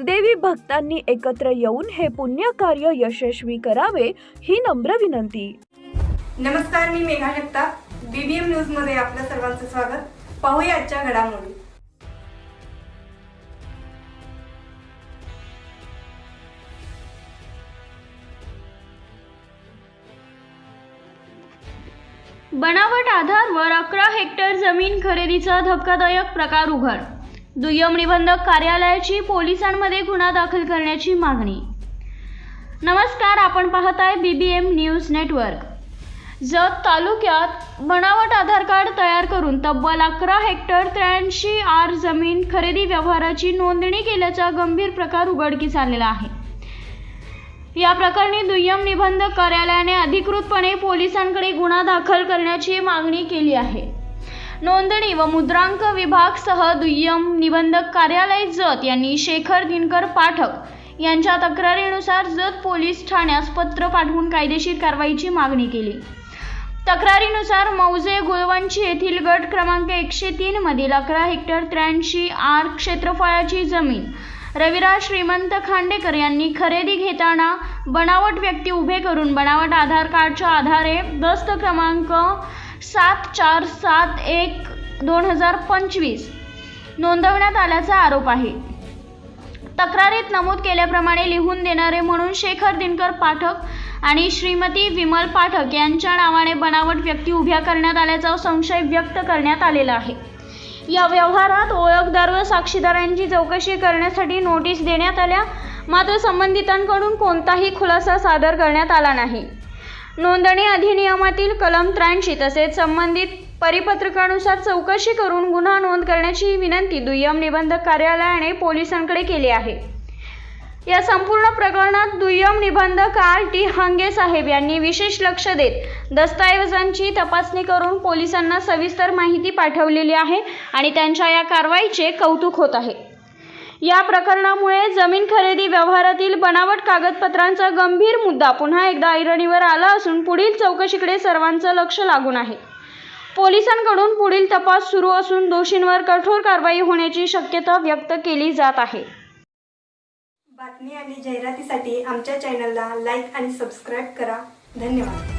देवी भक्तांनी एकत्र येऊन हे पुण्य कार्य यशस्वी करावे ही नम्र विनंती. नमस्कार मी मेघा जगताप बीबीएम न्यूजमध्ये आपलं सर्वांचं स्वागत. पाहूया आजच्या घडामोडी. बनावट आधारवर अकरा हेक्टर जमीन खरेदीचा धक्कादायक प्रकार उघड. दुय्यम निबंधक कार्यालयाची पोलिसांमध्ये गुन्हा दाखल करण्याची मागणी. नमस्कार आपण पाहत आहे B B M news network Jat तालुक्यात बनावट आधार कार्ड तयार करून तब्बल अकरा हेक्टर त्र्याऐंशी आर जमीन खरेदी व्यवहाराची नोंदणी केल्याचा गंभीर प्रकार उघडकीस आलेला आहे. या प्रकरणी दुय्यम निबंधक कार्यालयाने अधिकृतपणे पोलिसांकडे गुन्हा दाखल करण्याची मागणी केली आहे. नोंदणी व मुद्रांक विभाग सह दुय्यम निबंधक कार्यालय जत यांनी शेखर दिनकर पाठक यांच्या तक्रारीनुसार जत पोलीस ठाण्यास पत्र पाठवून कायदेशीर कारवाईची मागणी केली. तक्रारीनुसार मौजे गुळवंची येथील गट क्रमांक एकशे तीन मधील अकरा हेक्टर त्र्याऐंशी आर क्षेत्रफळाची जमीन रविराज श्रीमंत खांडेकर यांनी खरेदी घेताना बनावट व्यक्ती उभे करून बनावट आधार कार्डच्या आधारे दस्त क्रमांक सात चार सात एक दोन हजार पंचवीस नोंदवण्यात आल्याचा आरोप आहे. तक्रारीत नमूद केल्याप्रमाणे लिहून देणारे म्हणून शेखर दिनकर पाठक आणि श्रीमती विमल पाठक यांच्या नावाने बनावट व्यक्ती उभ्या करण्यात आल्याचा संशय व्यक्त करण्यात आलेला आहे. या व्यवहारात ओळखदार व साक्षीदारांची चौकशी करण्यासाठी नोटीस देण्यात आल्या मात्र संबंधितांकडून कोणताही खुलासा सादर करण्यात आला नाही. नोंदणी अधिनियमातील कलम त्र्याऐंशी तसेच संबंधित परिपत्रकानुसार चौकशी करून गुन्हा नोंद करण्याची विनंती दुय्यम निबंधक कार्यालयाने पोलिसांकडे केली आहे. या संपूर्ण प्रकरणात दुय्यम निबंधक आर टी हांगे साहेब यांनी विशेष लक्ष देत दस्तऐवजांची तपासणी करून पोलिसांना सविस्तर माहिती पाठवलेली आहे आणि त्यांच्या या कारवाईचे कौतुक होत आहे. या प्रकरणामुळे जमीन खरेदी व्यवहारातील बनावट कागदपत्रांचा गंभीर मुद्दा पुन्हा एकदा ऐरणीवर आला असून पुढील चौकशीकडे सर्वांचं लक्ष लागून आहे. पोलिसांकडून पुढील तपास सुरू असून दोषींवर कठोर कारवाई होण्याची शक्यता व्यक्त केली जात आहे. बातमी आणि जाहिरातीसाठी आमच्या चॅनलला लाईक आणि सबस्क्राईब करा. धन्यवाद.